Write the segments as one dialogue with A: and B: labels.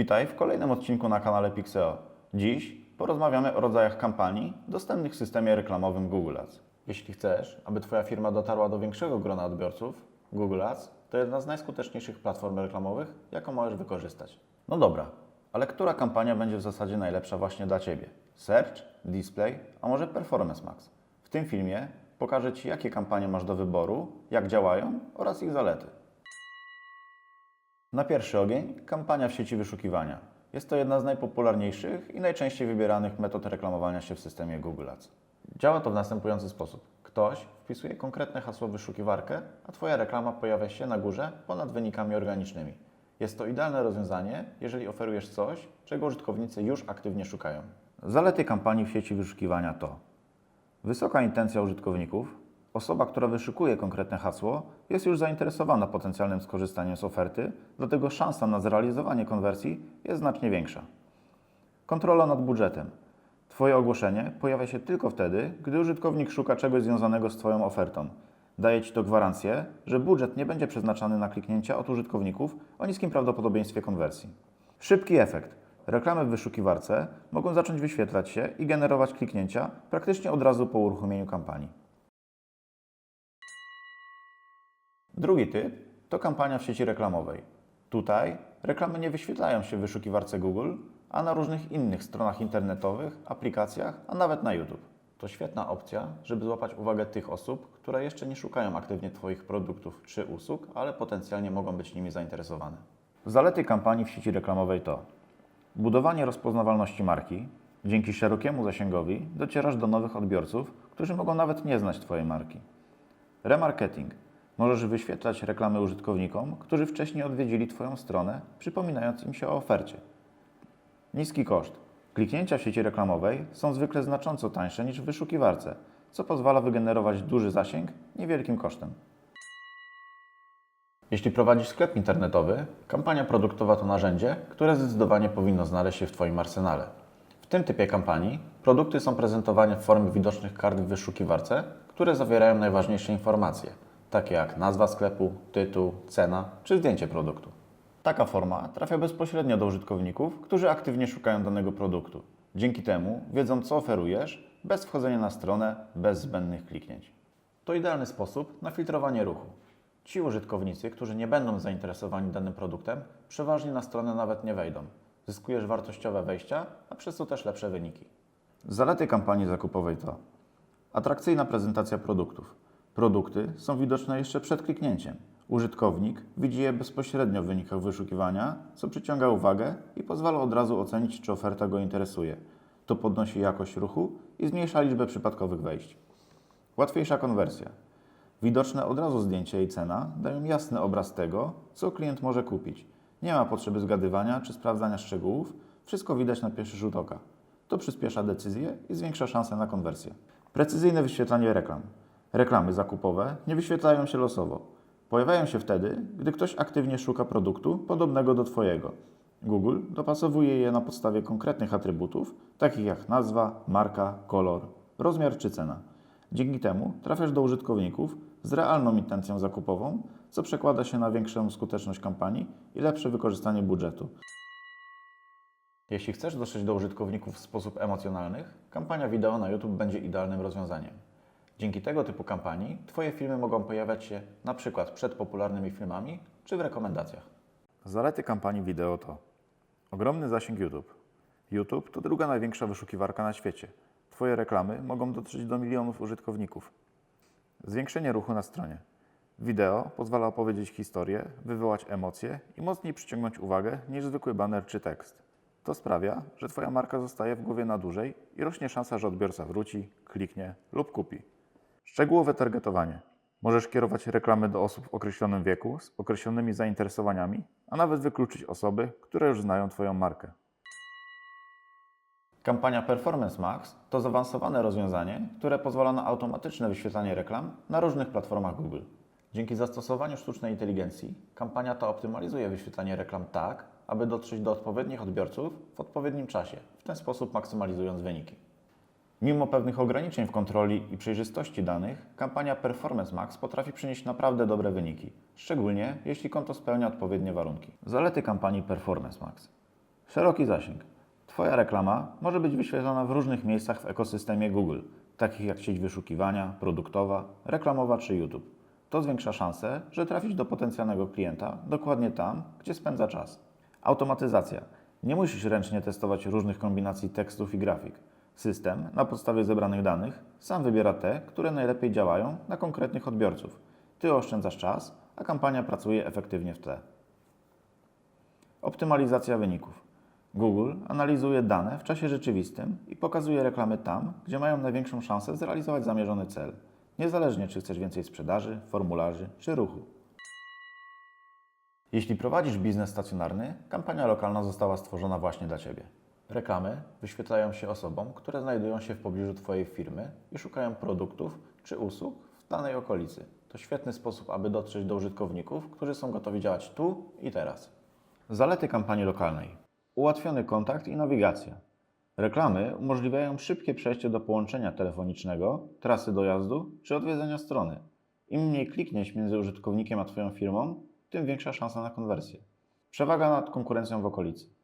A: Witaj w kolejnym odcinku na kanale Pixeo. Dziś porozmawiamy o rodzajach kampanii dostępnych w systemie reklamowym Google Ads. Jeśli chcesz, aby Twoja firma dotarła do większego grona odbiorców, Google Ads to jedna z najskuteczniejszych platform reklamowych, jaką możesz wykorzystać. No dobra, ale która kampania będzie w zasadzie najlepsza właśnie dla Ciebie? Search, Display, a może Performance Max? W tym filmie pokażę Ci, jakie kampanie masz do wyboru, jak działają oraz ich zalety. Na pierwszy ogień kampania w sieci wyszukiwania. Jest to jedna z najpopularniejszych i najczęściej wybieranych metod reklamowania się w systemie Google Ads. Działa to w następujący sposób. Ktoś wpisuje konkretne hasło w wyszukiwarkę, a Twoja reklama pojawia się na górze ponad wynikami organicznymi. Jest to idealne rozwiązanie, jeżeli oferujesz coś, czego użytkownicy już aktywnie szukają. Zalety kampanii w sieci wyszukiwania to Wysoka intencja użytkowników. Osoba, która wyszukuje konkretne hasło, jest już zainteresowana potencjalnym skorzystaniem z oferty, dlatego szansa na zrealizowanie konwersji jest znacznie większa. Kontrola nad budżetem. Twoje ogłoszenie pojawia się tylko wtedy, gdy użytkownik szuka czegoś związanego z Twoją ofertą. Daje Ci to gwarancję, że budżet nie będzie przeznaczany na kliknięcia od użytkowników o niskim prawdopodobieństwie konwersji. Szybki efekt. Reklamy w wyszukiwarce mogą zacząć wyświetlać się i generować kliknięcia praktycznie od razu po uruchomieniu kampanii. Drugi typ to kampania w sieci reklamowej. Tutaj reklamy nie wyświetlają się w wyszukiwarce Google, a na różnych innych stronach internetowych, aplikacjach, a nawet na YouTube. To świetna opcja, żeby złapać uwagę tych osób, które jeszcze nie szukają aktywnie Twoich produktów czy usług, ale potencjalnie mogą być nimi zainteresowane. Zalety kampanii w sieci reklamowej to budowanie rozpoznawalności marki. Dzięki szerokiemu zasięgowi docierasz do nowych odbiorców, którzy mogą nawet nie znać Twojej marki. Remarketing. Możesz wyświetlać reklamy użytkownikom, którzy wcześniej odwiedzili Twoją stronę, przypominając im się o ofercie. Niski koszt. Kliknięcia w sieci reklamowej są zwykle znacząco tańsze niż w wyszukiwarce, co pozwala wygenerować duży zasięg niewielkim kosztem. Jeśli prowadzisz sklep internetowy, kampania produktowa to narzędzie, które zdecydowanie powinno znaleźć się w Twoim arsenale. W tym typie kampanii produkty są prezentowane w formie widocznych kart w wyszukiwarce, które zawierają najważniejsze informacje, takie jak nazwa sklepu, tytuł, cena czy zdjęcie produktu. Taka forma trafia bezpośrednio do użytkowników, którzy aktywnie szukają danego produktu. Dzięki temu wiedzą, co oferujesz, bez wchodzenia na stronę, bez zbędnych kliknięć. To idealny sposób na filtrowanie ruchu. Ci użytkownicy, którzy nie będą zainteresowani danym produktem, przeważnie na stronę nawet nie wejdą. Zyskujesz wartościowe wejścia, a przez to też lepsze wyniki. Zalety kampanii zakupowej to atrakcyjna prezentacja produktów. Produkty są widoczne jeszcze przed kliknięciem. Użytkownik widzi je bezpośrednio w wynikach wyszukiwania, co przyciąga uwagę i pozwala od razu ocenić, czy oferta go interesuje. To podnosi jakość ruchu i zmniejsza liczbę przypadkowych wejść. Łatwiejsza konwersja. Widoczne od razu zdjęcie i cena dają jasny obraz tego, co klient może kupić. Nie ma potrzeby zgadywania czy sprawdzania szczegółów, wszystko widać na pierwszy rzut oka. To przyspiesza decyzję i zwiększa szanse na konwersję. Precyzyjne wyświetlanie reklam. Reklamy zakupowe nie wyświetlają się losowo. Pojawiają się wtedy, gdy ktoś aktywnie szuka produktu podobnego do Twojego. Google dopasowuje je na podstawie konkretnych atrybutów, takich jak nazwa, marka, kolor, rozmiar czy cena. Dzięki temu trafiasz do użytkowników z realną intencją zakupową, co przekłada się na większą skuteczność kampanii i lepsze wykorzystanie budżetu. Jeśli chcesz dotrzeć do użytkowników w sposób emocjonalny, kampania wideo na YouTube będzie idealnym rozwiązaniem. Dzięki tego typu kampanii Twoje filmy mogą pojawiać się na przykład przed popularnymi filmami czy w rekomendacjach. Zalety kampanii wideo to ogromny zasięg YouTube. YouTube to druga największa wyszukiwarka na świecie. Twoje reklamy mogą dotrzeć do milionów użytkowników. Zwiększenie ruchu na stronie. Wideo pozwala opowiedzieć historię, wywołać emocje i mocniej przyciągnąć uwagę niż zwykły baner czy tekst. To sprawia, że Twoja marka zostaje w głowie na dłużej i rośnie szansa, że odbiorca wróci, kliknie lub kupi. Szczegółowe targetowanie. Możesz kierować reklamy do osób w określonym wieku, z określonymi zainteresowaniami, a nawet wykluczyć osoby, które już znają Twoją markę. Kampania Performance Max to zaawansowane rozwiązanie, które pozwala na automatyczne wyświetlanie reklam na różnych platformach Google. Dzięki zastosowaniu sztucznej inteligencji, kampania ta optymalizuje wyświetlanie reklam tak, aby dotrzeć do odpowiednich odbiorców w odpowiednim czasie, w ten sposób maksymalizując wyniki. Mimo pewnych ograniczeń w kontroli i przejrzystości danych, kampania Performance Max potrafi przynieść naprawdę dobre wyniki, szczególnie jeśli konto spełnia odpowiednie warunki. Zalety kampanii Performance Max. Szeroki zasięg. Twoja reklama może być wyświetlana w różnych miejscach w ekosystemie Google, takich jak sieć wyszukiwania, produktowa, reklamowa czy YouTube. To zwiększa szanse, że trafisz do potencjalnego klienta dokładnie tam, gdzie spędza czas. Automatyzacja. Nie musisz ręcznie testować różnych kombinacji tekstów i grafik. System, na podstawie zebranych danych, sam wybiera te, które najlepiej działają na konkretnych odbiorców. Ty oszczędzasz czas, a kampania pracuje efektywnie w tle. Optymalizacja wyników. Google analizuje dane w czasie rzeczywistym i pokazuje reklamy tam, gdzie mają największą szansę zrealizować zamierzony cel, niezależnie czy chcesz więcej sprzedaży, formularzy czy ruchu. Jeśli prowadzisz biznes stacjonarny, kampania lokalna została stworzona właśnie dla Ciebie. Reklamy wyświetlają się osobom, które znajdują się w pobliżu Twojej firmy i szukają produktów czy usług w danej okolicy. To świetny sposób, aby dotrzeć do użytkowników, którzy są gotowi działać tu i teraz. Zalety kampanii lokalnej: ułatwiony kontakt i nawigacja. Reklamy umożliwiają szybkie przejście do połączenia telefonicznego, trasy dojazdu czy odwiedzenia strony. Im mniej kliknięć między użytkownikiem a Twoją firmą, tym większa szansa na konwersję. Przewaga nad konkurencją w okolicy.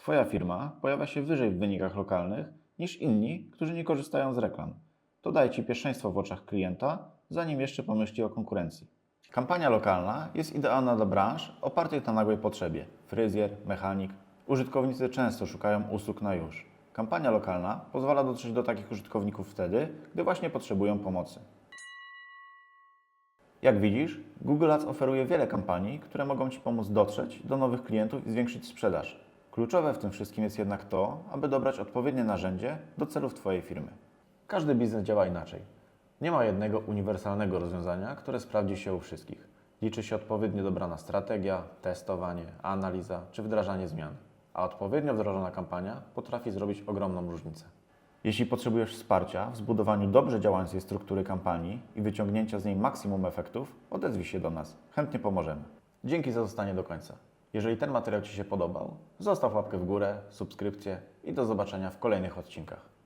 A: Twoja firma pojawia się wyżej w wynikach lokalnych niż inni, którzy nie korzystają z reklam. To daje Ci pierwszeństwo w oczach klienta, zanim jeszcze pomyśli o konkurencji. Kampania lokalna jest idealna dla branż opartych na nagłej potrzebie. Fryzjer, mechanik. Użytkownicy często szukają usług na już. Kampania lokalna pozwala dotrzeć do takich użytkowników wtedy, gdy właśnie potrzebują pomocy. Jak widzisz, Google Ads oferuje wiele kampanii, które mogą Ci pomóc dotrzeć do nowych klientów i zwiększyć sprzedaż. Kluczowe w tym wszystkim jest jednak to, aby dobrać odpowiednie narzędzie do celów Twojej firmy. Każdy biznes działa inaczej. Nie ma jednego uniwersalnego rozwiązania, które sprawdzi się u wszystkich. Liczy się odpowiednio dobrana strategia, testowanie, analiza czy wdrażanie zmian. A odpowiednio wdrożona kampania potrafi zrobić ogromną różnicę. Jeśli potrzebujesz wsparcia w zbudowaniu dobrze działającej struktury kampanii i wyciągnięcia z niej maksimum efektów, odezwij się do nas. Chętnie pomożemy. Dzięki za zostanie do końca. Jeżeli ten materiał Ci się podobał, zostaw łapkę w górę, subskrypcję i do zobaczenia w kolejnych odcinkach.